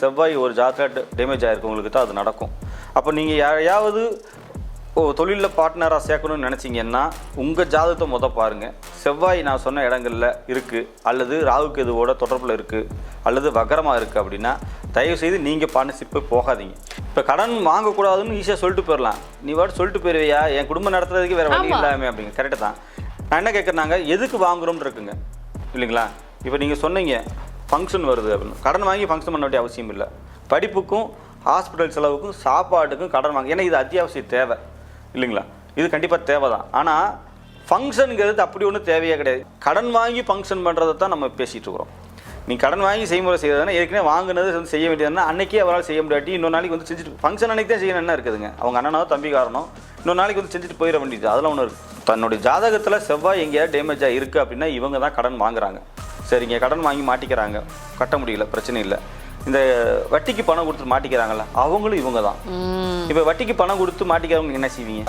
செவ்வாய் ஒரு ஜாதக டேமேஜ் ஆயிருக்கவங்களுக்கு தான் அது நடக்கும். அப்போ நீங்கள் யாரையாவது ஓ தொழிலில் பார்ட்னராக சேர்க்கணும்னு நினச்சிங்கன்னா உங்கள் ஜாதகத்தை முத பாருங்கள் செவ்வாய் நான் சொன்ன இடங்களில் இருக்குது அல்லது ராகுக்கு இதுவோட தொடர்பில் இருக்குது அல்லது வக்கரமாக இருக்குது அப்படின்னா தயவு செய்து நீங்கள் பார்ட்னர்ஷிப்பு போகாதீங்க. இப்போ கடன் வாங்கக்கூடாதுன்னு ஈஸியாக சொல்லிட்டு போயிடலாம் நீ வாட்டு சொல்லிட்டு போயிருவியா? என் குடும்பம் நடத்துறதுக்கு வேறு வழி. இல்லாமல் அப்படிங்க. கரெக்டு தான். நான் என்ன கேட்குறாங்க எதுக்கு வாங்குறோம்னு இருக்குங்க. இல்லைங்களா? இப்போ நீங்கள் சொன்னீங்க ஃபங்க்ஷன் வருது அப்படின்னு. கடன் வாங்கி ஃபங்க்ஷன் பண்ண வேண்டிய அவசியம் இல்லை. படிப்புக்கும் ஹாஸ்பிட்டல் செலவுக்கும் சாப்பாட்டுக்கும் கடன் வாங்க ஏன்னா இது அத்தியாவசிய தேவை. இல்லைங்களா? இது கண்டிப்பாக தேவை தான் ஆனால் ஃபங்க்ஷனுங்கிறது அப்படி ஒன்றும் தேவையே கிடையாது. கடன் வாங்கி ஃபங்க்ஷன் பண்ணுறதை தான் நம்ம பேசிகிட்டு இருக்கிறோம். நீ கடன் வாங்கி செய்முறை செய்யறதுனா ஏற்கனவே வாங்கினது வந்து செய்ய வேண்டியதுன்னா அன்னைக்கே அவரால் செய்ய முடியாட்டி இன்னொரு நாளைக்கு வந்து செஞ்சுட்டு ஃபங்க்ஷன் அன்றைக்கி தான் செய்யணும். என்ன இருக்குதுங்க? அவங்க அண்ணனோ தம்பி காரணம். இன்னொரு நாளைக்கு வந்து செஞ்சுட்டு போயிட வேண்டியது. அதெல்லாம் ஒன்று இருக்குது தன்னுடைய ஜாதகத்தில் செவ்வாய் எங்கேயாவது டேமேஜாக இருக்குது அப்படின்னா இவங்க தான் கடன் வாங்குறாங்க. சரிங்க கடன் வாங்கி மாட்டிக்கிறாங்க. கட்ட முடியல பிரச்சனை இல்லை. இந்த வட்டிக்கு பணம் கொடுத்து மாட்டிக்கிறாங்கல்ல அவங்களும் இவங்க தான் இப்போ வட்டிக்கு பணம் கொடுத்து மாட்டிக்கிறவங்க என்ன செய்வீங்க?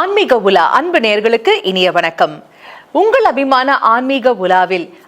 ஆன்மீக உலா அன்பு நேயர்களுக்கு இனிய வணக்கம். உங்கள் அபிமான ஆன்மீக உலாவில்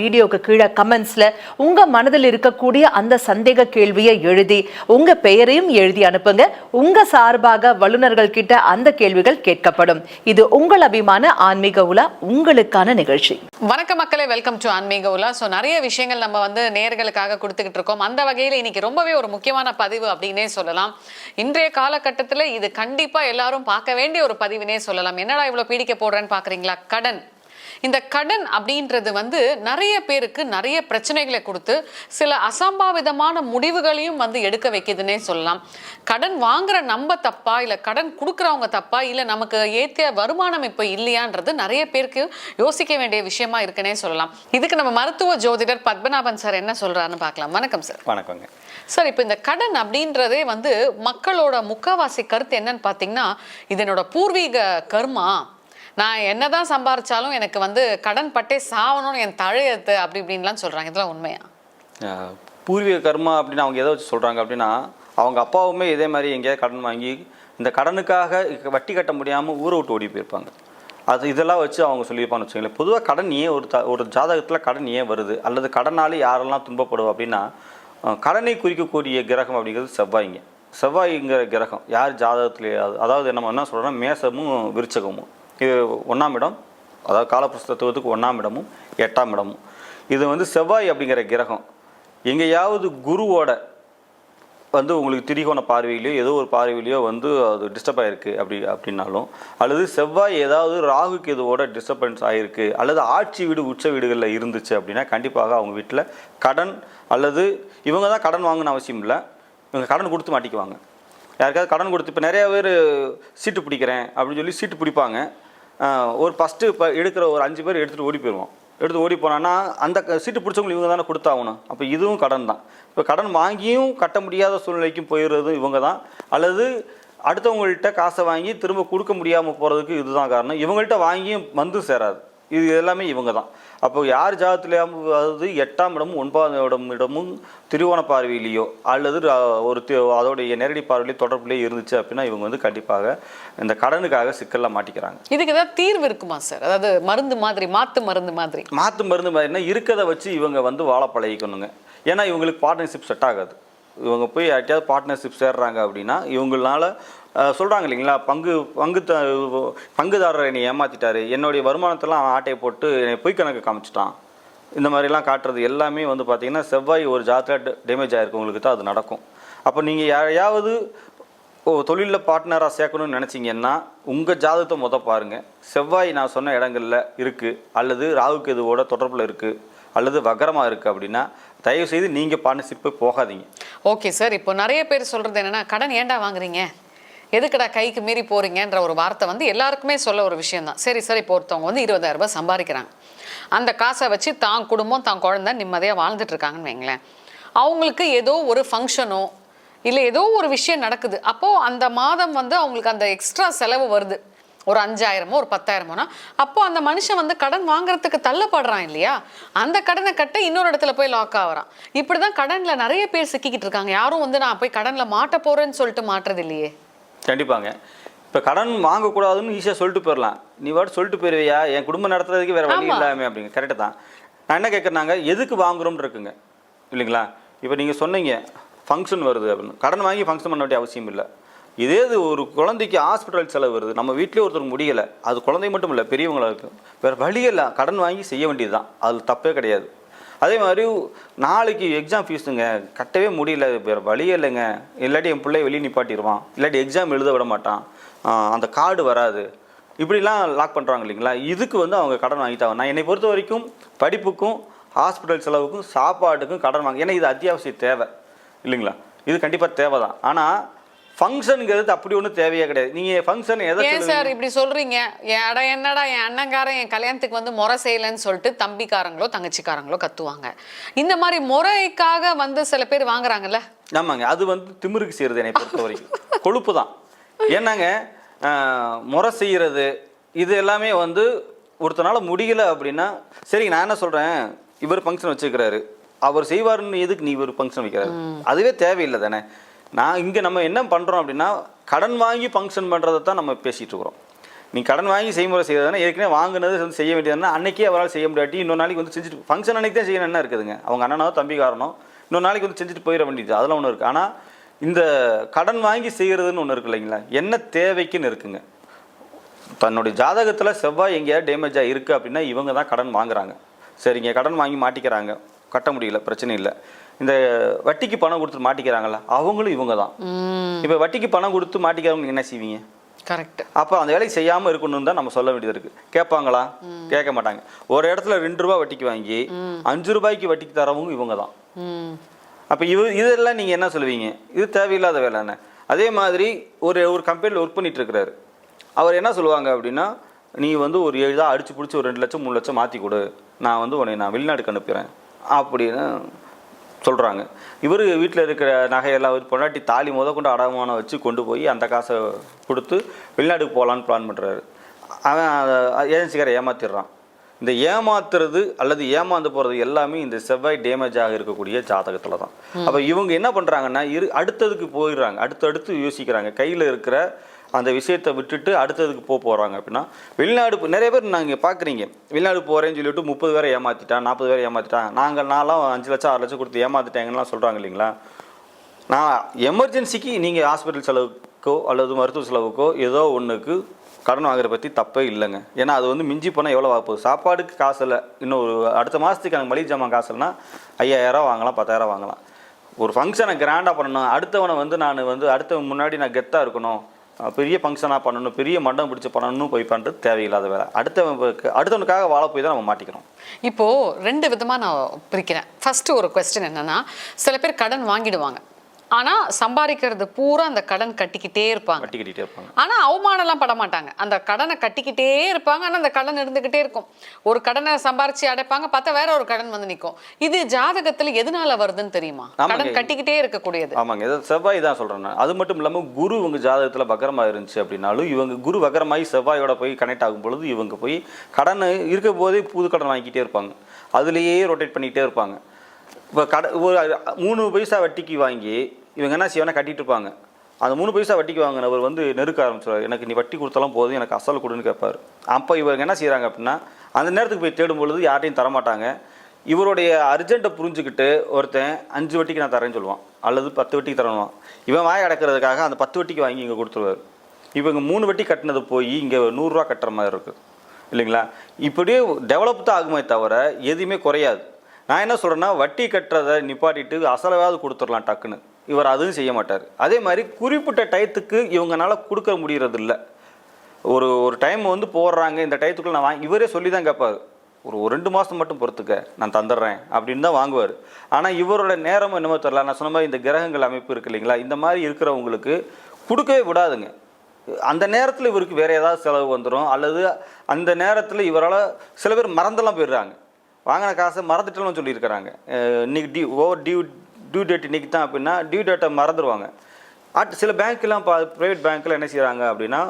வீடியோக்கு கீழே கமெண்ட்ஸ்ல உங்க மனதில் இருக்கக்கூடிய அந்த சந்தேக கேள்வியை எழுதி உங்க பெயரையும் எழுதி அனுப்புங்க. உங்க சார்பாக வல்லுநர்கள் கிட்ட அந்த கேள்விகள் கேட்கப்படும். இது உங்கள் அபிமான ஆன்மீக உலா உங்களுக்கான நிகழ்ச்சி. வணக்கம் மக்களே வெல்கம் டு ஆன்மீக உலா. ஸோ நிறைய விஷயங்கள் நம்ம வந்து நேர்களுக்காக கொடுத்துக்கிட்டு இருக்கோம். அந்த வகையில் இன்னைக்கு ரொம்பவே ஒரு முக்கியமான பதிவு அப்படின்னே சொல்லலாம். இன்றைய காலகட்டத்தில் இது கண்டிப்பாக எல்லாரும் பார்க்க வேண்டிய ஒரு பதிவுனே சொல்லலாம். என்னடா இவ்வளோ பீடிக்க போடுறேன்னு பார்க்குறீங்களா கடன். இந்த கடன் அப்படின்றது வந்து நிறைய பேருக்கு நிறைய பிரச்சனைகளை கொடுத்து சில அசம்பாவிதமான முடிவுகளையும் வந்து எடுக்க வைக்குதுன்னே சொல்லலாம். கடன் வாங்குற நம்ம தப்பா இல்லை கடன் கொடுக்குறவங்க தப்பா இல்லை நமக்கு ஏற்றிய வருமானம் இப்போ இல்லையான்றது நிறைய பேருக்கு யோசிக்க வேண்டிய விஷயமா இருக்குன்னே சொல்லலாம். இதுக்கு நம்ம மருத்துவ ஜோதிடர் பத்மநாபன் சார் என்ன சொல்றாருன்னு பார்க்கலாம். வணக்கம் சார். வணக்கங்க. சார் இப்போ இந்த கடன் அப்படின்றதே வந்து மக்களோட முக்காவாசி கருத்து என்னன்னு பார்த்தீங்கன்னா இது என்னோட பூர்வீக கர்மா நான் என்னதான் சம்பாரிச்சாலும் எனக்கு வந்து கடன் பட்டே சாவணும்னு என் தழையத்து அப்படி இப்படின்லாம் சொல்றாங்க. இதெல்லாம் உண்மையா? பூர்வீக கர்மா அப்படின்னு அவங்க எதை வச்சு சொல்கிறாங்க அப்படின்னா அவங்க அப்பாவுமே இதே மாதிரி எங்கேயாவது கடன் வாங்கி இந்த கடனுக்காக வட்டி கட்ட முடியாமல் ஊரை விட்டு ஓடி போயிருப்பாங்க. அது இதெல்லாம் வச்சு அவங்க சொல்லியிருப்பான்னு வச்சுங்களேன் பொதுவாக கடன் ஏன் ஒரு த ஒரு ஜாதகத்தில் கடன் ஏன் வருது? அல்லது கடனாலே யாரெல்லாம் துன்பப்படுவோம் அப்படின்னா கடனை குறிக்கக்கூடிய கிரகம் அப்படிங்கிறது செவ்வாய்ங்க. செவ்வாய்ங்கிற கிரகம் யார் ஜாதகத்தில் அதாவது நம்ம என்ன சொல்கிறோன்னா மேசமும் விருச்சகமும். இது ஒன்றாம் இடம் அதாவது காலப்புஸ்தத்துவத்துக்கு ஒன்றாம் இடமும் எட்டாம் இடமும். இது வந்து செவ்வாய் அப்படிங்கிற கிரகம். எங்கேயாவது குருவோட வந்து உங்களுக்கு திரிகோண பார்வையிலையோ ஏதோ ஒரு பார்வையிலையோ வந்து அது டிஸ்டர்ப் ஆகிருக்கு அப்படி அப்படின்னாலும் அல்லது செவ்வாய் ஏதாவது ராகுக்கு கேதுவோட டிஸ்டர்பன்ஸ் ஆகிருக்கு அல்லது ஆட்சி வீடு உச்ச வீடுகளில் இருந்துச்சு அப்படின்னா கண்டிப்பாக அவங்க வீட்டில் கடன் அல்லது இவங்க தான் கடன் வாங்கணும் அவசியம் இல்லை. இவங்க கடன் கொடுத்து மாட்டிக்குவாங்க. யாருக்காவது கடன் கொடுத்து இப்போ நிறையா பேர் சீட்டு பிடிக்கிறேன் அப்படின்னு சொல்லி சீட்டு பிடிப்பாங்க. ஒரு ஃபஸ்ட்டு இப்போ எடுக்கிற ஒரு அஞ்சு பேர் எடுத்துகிட்டு ஓடி போயிடுவோம் எடுத்து ஓடி போனான்னா அந்த சீட்டு பிடிச்சவங்களுக்கு இவங்க தானே கொடுத்தாகணும். அப்போ இதுவும் கடன் தான். இப்போ கடன் வாங்கியும் கட்ட முடியாத சூழ்நிலைக்கும் போயிடுறதும் இவங்க தான். அல்லது அடுத்தவங்கள்ட்ட காசை வாங்கி திரும்ப கொடுக்க முடியாமல் போகிறதுக்கு இதுதான் காரணம். இவங்கள்ட்ட வாங்கியும் வந்து சேராது. இது எல்லாமே இவங்க தான் அப்போ யார் ஜாதத்துலையாவது எட்டாம் இடமும் ஒன்பதாம் இடம் இடமும் திருவோண பார்வையிலையோ அல்லது ஒரு அதோடைய நேரடி பார்வையிலையோ தொடர்புலேயே இருந்துச்சு அப்படின்னா இவங்க வந்து கண்டிப்பாக இந்த கடனுக்காக சிக்கலில் மாட்டிக்கிறாங்க. இதுக்கு ஏதாவது தீர்வு இருக்குமா சார் அதாவது மருந்து மாதிரி மாத்து மருந்து மாதிரி. மாற்று மருந்து மாதிரினா இருக்கிறத வச்சு இவங்க வந்து வாழ பழகிக்கணுங்க. ஏன்னா இவங்களுக்கு பார்ட்னர்ஷிப் செட் ஆகாது. இவங்க போய் யார்கிட்டயாவது பார்ட்னர்ஷிப் சேர்றாங்க அப்படின்னா இவங்களால சொல்கிறாங்க இல்லைங்களா? பங்கு பங்கு த பங்குதாரரை என்னை ஏமாற்றிட்டாரு என்னுடைய வருமானத்தெல்லாம் அவன் ஆட்டையை போட்டு என்னை பொய் கணக்கு காமிச்சிட்டான். இந்த மாதிரிலாம் காட்டுறது எல்லாமே வந்து பார்த்தீங்கன்னா செவ்வாய் ஒரு ஜாதக டேமேஜ் ஆயிருக்கவங்களுக்கு தான் அது நடக்கும். அப்போ நீங்கள் யாரையாவது ஓ தொழிலில் பார்ட்னராக சேர்க்கணும்னு நினச்சிங்கன்னா உங்கள் ஜாதகத்தை முத பாருங்கள் செவ்வாய் நான் சொன்ன இடங்களில் இருக்குது அல்லது ராகுக்கு இதுவோட தொடர்பில் இருக்குது அல்லது வக்கரமாக இருக்குது அப்படின்னா தயவு செய்து நீங்கள் பார்ட்னர்ஷிப்பு போகாதீங்க. ஓகே சார் இப்போ நிறைய பேர் சொல்கிறது என்னன்னா கடன் ஏண்டா வாங்குறீங்க? எதுக்குடா கைக்கு மீறி போறீங்கன்ற ஒரு வார்த்தை வந்து எல்லாருக்குமே சொல்ல ஒரு விஷயம் தான் சரி சரி இப்போ ஒருத்தவங்க வந்து இருபதாயிரம் ரூபாய் சம்பாதிக்கிறாங்க. அந்த காசை வச்சு தான் குடும்பம் தான் குழந்தை நிம்மதியாக வாழ்ந்துட்டு இருக்காங்கன்னு வைங்களேன். அவங்களுக்கு ஏதோ ஒரு ஃபங்க்ஷனோ இல்லை ஏதோ ஒரு விஷயம் நடக்குது. அப்போது அந்த மாதம் வந்து அவங்களுக்கு அந்த எக்ஸ்ட்ரா செலவு வருது. ஒரு அஞ்சாயிரமோ ஒரு பத்தாயிரமோனா அப்போ அந்த மனுஷன் வந்து கடன் வாங்குறதுக்கு தள்ளப்படுறான் இல்லையா? அந்த கடனை கட்ட இன்னொரு இடத்துல போய் லாக் ஆகுறான். இப்படி தான் கடனில் நிறைய பேர் சிக்கிக்கிட்டு இருக்காங்க. யாரும் வந்து நான் போய் கடனில் மாட்ட போகிறேன்னு சொல்லிட்டு மாட்டுறது இல்லையே. கண்டிப்பாங்க. இப்போ கடன் வாங்கக்கூடாதுன்னு ஈஸியாக சொல்லிட்டு போயிடலாம் நீ வாட்டு சொல்லிட்டு போயிருவியா? என் குடும்பம் நடத்துறதுக்கு வேற வழி ஆமா. இல்லாமல் அப்படிங்க. கரெக்டு தான். நான் என்ன கேட்குறாங்க எதுக்கு வாங்குறோம்னு இருக்குங்க. இல்லைங்களா? இப்போ நீங்கள் சொன்னீங்க ஃபங்க்ஷன் வருது அப்படின்னு. கடன் வாங்கி ஃபங்க்ஷன் பண்ண வேண்டிய அவசியம் இல்லை. இதே இது ஒரு குழந்தைக்கு ஹாஸ்பிட்டல் செலவு வருது. நம்ம வீட்டிலே ஒருத்தருக்கு முடியலை. அது குழந்தை மட்டும் இல்லை பெரியவங்களுக்கு வேறு வழி இல்லை. கடன் வாங்கி செய்ய வேண்டியது தான் அது தப்பே கிடையாது. அதே மாதிரி நாளைக்கு எக்ஸாம் ஃபீஸுங்க கட்டவே முடியல. வேறு வழியே இல்லைங்க. இல்லாட்டி என் பிள்ளைய வெளியே நிப்பாட்டிடுவான் இல்லாட்டி எக்ஸாம் எழுத விட மாட்டான். அந்த கார்டு வராது. இப்படிலாம் லாக் பண்ணுறாங்க இல்லைங்களா? இதுக்கு வந்து அவங்க கடன் வாங்கிட்டாங்க. நான் என்னை பொறுத்த வரைக்கும் படிப்புக்கும் ஹாஸ்பிட்டல் செலவுக்கும் சாப்பாட்டுக்கும் கடன் வாங்க ஏன்னா இது அத்தியாவசிய தேவை. இல்லைங்களா? இது கண்டிப்பாக தேவை தான் ஆனால் ஃபங்க்ஷனுங்கிறது அப்படி ஒன்றும் தேவையே கிடையாது. நீங்கள் ஃபங்க்ஷன் எதை ஏன்? சார் இப்படி சொல்றீங்க? என் என்னடா என் அண்ணங்காரன் என் கல்யாணத்துக்கு வந்து முறை செய்யலைன்னு சொல்லிட்டு தம்பிக்காரங்களோ தங்கச்சிக்காரங்களோ கத்துவாங்க. இந்த மாதிரி முறைக்காக வந்து சில பேர் வாங்குறாங்கல்ல? ஆமாங்க. அது வந்து திமிருக்கு செய்கிறது என்னை பொறுத்த வரைக்கும் கொழுப்பு தான். ஏன்னாங்க முறை செய்கிறது இது எல்லாமே வந்து ஒருத்தனால முடியல அப்படின்னா சரி நான் என்ன சொல்கிறேன் இவர் ஃபங்க்ஷன் வச்சுக்கிறாரு அவர் செய்வாருன்னு எதுக்கு நீ இவர் ஃபங்க்ஷன் வைக்கிறாரு? அதுவே தேவையில்லை தானே? நான் இங்கே நம்ம என்ன பண்ணுறோம் அப்படின்னா கடன் வாங்கி ஃபங்க்ஷன் பண்ணுறதை தான் நம்ம பேசிகிட்டு இருக்கிறோம். நீ கடன் வாங்கி செய்முறை செய்யறதுனா ஏற்கனவே வாங்கினது வந்து செய்ய வேண்டியதுன்னா அன்றைக்கே அவரால் செய்ய முடியாட்டி இன்னொரு நாளைக்கு வந்து செஞ்சுட்டு ஃபங்க்ஷன் அன்றைக்கி தான் செய்யணும் என்ன இருக்குதுங்க? அவங்க அண்ணனோ காரணம். இன்னொரு நாளைக்கு வந்து செஞ்சுட்டு போயிட வேண்டியது அதெல்லாம் ஒன்று இருக்குது ஆனால் இந்த கடன் வாங்கி செய்கிறதுன்னு ஒன்று இருக்கு இல்லைங்களா? என்ன தேவைக்குன்னு இருக்குங்க. தன்னுடைய ஜாதகத்தில் செவ்வாய் எங்கேயாவது டேமேஜாக இருக்குது அப்படின்னா இவங்க தான் கடன் வாங்குறாங்க. சரிங்க கடன் வாங்கி மாட்டிக்கிறாங்க. கட்ட முடியல பிரச்சனை இல்லை. இந்த வட்டிக்கு பணம் கொடுத்து மாட்டிக்கிறாங்கல்ல அவங்களும் இவங்க தான் இப்போ வட்டிக்கு பணம் கொடுத்து மாட்டிக்கிறவங்க என்ன செய்வீங்க? கரெக்ட் அப்போ அந்த வேலையை செய்யாமல் இருக்கணும்னு தான் நம்ம சொல்ல வேண்டியது இருக்குது கேட்பாங்களா? கேட்க மாட்டாங்க. ஒரு இடத்துல ரெண்டு ரூபா வட்டிக்கு வாங்கி அஞ்சு ரூபாய்க்கு வட்டிக்கு தரவங்க இவங்க தான் அப்போ இவ இதெல்லாம் நீங்கள் என்ன சொல்லுவீங்க? இது தேவையில்லாத வேலைன்னு அதே மாதிரி ஒரு ஒரு கம்பெனியில் ஒர்க் பண்ணிட்டு இருக்கிறாரு. அவர் என்ன சொல்லுவாங்க அப்படின்னா நீ வந்து ஒரு எளிதாக அடிச்சு பிடிச்சி ஒரு ரெண்டு லட்சம் மூணு லட்சம் மாற்றி கொடு. நான் வந்து உன்னை நான் வெளிநாட்டுக்கு அனுப்புகிறேன் அப்படின்னு சொல்கிறாங்க இவர் வீட்டில் இருக்கிற நகையெல்லாம் வந்து பொண்டாட்டி தாலி முத கொண்டு அடமானம் வச்சு கொண்டு போய் அந்த காசை கொடுத்து வெளிநாட்டுக்கு போகலான்னு பிளான் பண்ணுறாரு அவன் ஏஜென்சிக்காரை ஏமாத்திடுறான். இந்த ஏமாத்துறது அல்லது ஏமாந்து போகிறது எல்லாமே இந்த செவ்வாய் டேமேஜ் ஆக இருக்கக்கூடிய ஜாதகத்தில் தான். அப்போ இவங்க என்ன பண்ணுறாங்கன்னா இரு அடுத்ததுக்கு போயிடுறாங்க. அடுத்தடுத்து யோசிக்கிறாங்க. கையில் இருக்கிற அந்த விஷயத்தை விட்டுட்டு அடுத்ததுக்கு போக போகிறாங்க அப்படின்னா வெளிநாடு நிறைய பேர் நாங்கள் பார்க்குறீங்க வெளிநாடு போகிறேன்னு சொல்லிட்டு முப்பது பேரை ஏமாற்றிட்டான் நாற்பது பேரை ஏமாற்றிட்டான் நாங்கள் நான்லாம் அஞ்சு லட்சம் ஆறு லட்சம் கொடுத்து ஏமாத்திட்டாங்கலாம் சொல்கிறாங்க இல்லைங்களா? நான் எமர்ஜென்சிக்கு நீங்கள் ஹாஸ்பிட்டல் செலவுக்கோ அல்லது மருத்துவ செலவுக்கோ ஏதோ ஒன்றுக்கு கடன் வாங்குற பற்றி தப்பே இல்லைங்க. ஏன்னா அது வந்து மிஞ்சி போனால் எவ்வளோ ஆக போகுது? சாப்பாடுக்கு காசு இல்லை. இன்னும் ஒரு அடுத்த மாதத்துக்கு எனக்கு மளிகை ஜாமான் காசு இல்லைன்னா ஐயாயிரம் வாங்கலாம் பத்தாயிரம் வாங்கலாம். ஒரு ஃபங்க்ஷனை கிராண்டாக பண்ணணும். அடுத்தவனை வந்து நான் வந்து அடுத்தவன் முன்னாடி நான் கெத்தாக இருக்கணும். பெரிய ஃபங்க்ஷனாக பண்ணணும். பெரிய மண்டபம் பிடிச்சி பண்ணணும் போய் பண்ணுறது தேவையில்லாத வேலை. அடுத்தவனுக்கு அடுத்தவனுக்காக வாழ போய் தான் நம்ம மாட்டிக்கிறோம். இப்போது ரெண்டு விதமாக நான் பிரிக்கிறேன். ஃபஸ்ட்டு ஒரு கொஸ்டின் என்னென்னா சில பேர் கடன் வாங்கிடுவாங்க. ஆனா சம்பாதிக்கிறது பூரா அந்த கடன் கட்டிக்கிட்டே இருப்பாங்க. வட்டி கட்டிகிட்டே இருப்பாங்க. ஆனா அவமானம்லாம் பட மாட்டாங்க. அந்த கடனை கட்டிக்கிட்டே இருப்பாங்க. ஆனா அந்த கடன் இருந்துகிட்டே இருக்கும். ஒரு கடனை சம்பாரிச்சு அடைப்பாங்க. பார்த்தா வேற ஒரு கடன் வந்து நிக்கும். இது ஜாதகத்துல எதனால வருதுன்னு தெரியுமா. கடன் கட்டிக்கிட்டே இருக்கக்கூடியது. ஆமாங்க. இது செவ்வாய் தான் சொல்கிறேன் அது மட்டும் இல்லாமல் குரு இவங்க ஜாதகத்தில் வக்கரமாக இருந்துச்சு அப்படின்னாலும் இவங்க குரு வக்கரமாகி செவ்வாயோட போய் கனெக்ட் ஆகும் பொழுது இவங்க போய் கடன் இருக்க போதே புது கடன் வாங்கிக்கிட்டே இருப்பாங்க. அதுலேயே ரொட்டேட் பண்ணிக்கிட்டே இருப்பாங்க. இப்போ கட ஒரு மூணு பைசா வட்டிக்கு வாங்கி இவங்க என்ன செய்வாங்க கட்டிட்டு இருப்பாங்க. அந்த மூணு பைசா வட்டிக்கு வாங்கினவர் வந்து நெருக்க ஆரம்பிச்சிடுவார் எனக்கு நீ வட்டி கொடுத்தாலும் போதும் எனக்கு அசல் கொடுன்னு கேட்பாரு. அப்போ இவங்க என்ன செய்கிறாங்க அப்படின்னா அந்த நேரத்துக்கு போய் தேடும் பொழுது யார்ட்டையும் தரமாட்டாங்க. இவருடைய அர்ஜென்ட்டை புரிஞ்சுக்கிட்டு ஒருத்தன் அஞ்சு வட்டிக்கு நான் தரேன்னு சொல்லுவான். அல்லது பத்து வட்டிக்கு தரணும் இவன் வாய் அடக்கிறதுக்காக அந்த பத்து வட்டிக்கு வாங்கி இங்கே கொடுத்துருவார். இவங்க மூணு வட்டி கட்டினது போய் இங்கே நூறுரூவா கட்டுற மாதிரி இருக்குது இல்லைங்களா? இப்படியே டெவலப் தான் ஆகுமே தவிர எதுவுமே குறையாது. நான் என்ன சொல்கிறேன்னா வட்டி கட்டுறதை நிப்பாட்டிட்டு அசலவாவது கொடுத்துடலாம் டக்குன்னு. இவர் அதுவும் செய்ய மாட்டார். அதே மாதிரி குறிப்பிட்ட டயத்துக்கு இவங்கனால கொடுக்க முடியறது ஒரு ஒரு டைம் வந்து போடுறாங்க இந்த டயத்துக்குள்ள நான் வாங்கி இவரே சொல்லி தான் கேட்பாரு ஒரு ஒரு ரெண்டு மாதம் மட்டும் பொறுத்துக்க நான் தந்துடுறேன் அப்படின்னு தான் வாங்குவார். ஆனால் இவரோட நேரமும் என்னமோ தெரில நான் சொன்ன மாதிரி இந்த கிரகங்கள் அமைப்பு இருக்கு இல்லைங்களா? இந்த மாதிரி இருக்கிறவங்களுக்கு கொடுக்கவே விடாதுங்க. அந்த நேரத்தில் இவருக்கு வேறு ஏதாவது செலவு வந்துடும் அல்லது அந்த நேரத்தில் இவரால் சில பேர் மறந்தெல்லாம் போயிடுறாங்க. வாங்கின காசை மறந்துட்டோம்னு சொல்லியிருக்கிறாங்க. இன்றைக்கி இன்னைக்கு due over due due date இன்றைக்கி தான் அப்படின்னா டியூ டேட்டை மறந்துடுவாங்க அட் சில பேங்க்கெலாம் பா ப்ரைவேட் பேங்க்கில் என்ன செய்கிறாங்க அப்படின்னா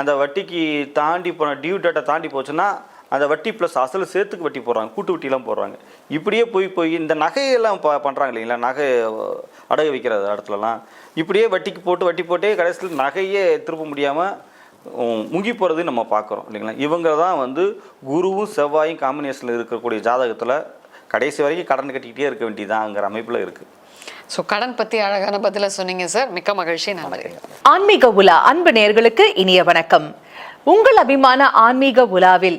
அந்த வட்டிக்கு தாண்டி போன டியூ டேட்டை தாண்டி போச்சுன்னா அந்த வட்டி ப்ளஸ் அசல் சேர்த்துக்கு வட்டி போடுறாங்க கூட்டு வட்டிலாம் போடுறாங்க. இப்படியே போய் போய் இந்த நகையெல்லாம் ப பண்ணுறாங்க இல்லைங்களா நகை அடகு வைக்கிறது இடத்துலலாம். இப்படியே வட்டிக்கு போட்டு வட்டி போட்டே கடைசியில் நகையே திருப்ப முடியாமல் முங்கி போகிறது நம்ம பார்க்குறோம் இல்லைங்களா? இவங்க தான் வந்து குருவும் செவ்வாயும் காம்பினேஷனில் இருக்கக்கூடிய ஜாதகத்தில் கடைசி வரைக்கும் கடன் கட்டிக்கிட்டே இருக்க வேண்டியதாங்கிற அமைப்பில் இருக்குது ஸோ கடன் பத்தி அழகான பதில சொன்னீங்க சார் மிக்க மகிழ்ச்சி நன்றி. ஆன்மீக உலா அன்பு நேர்களுக்கு இனிய வணக்கம். உங்கள் அபிமான ஆன்மீக உலாவில்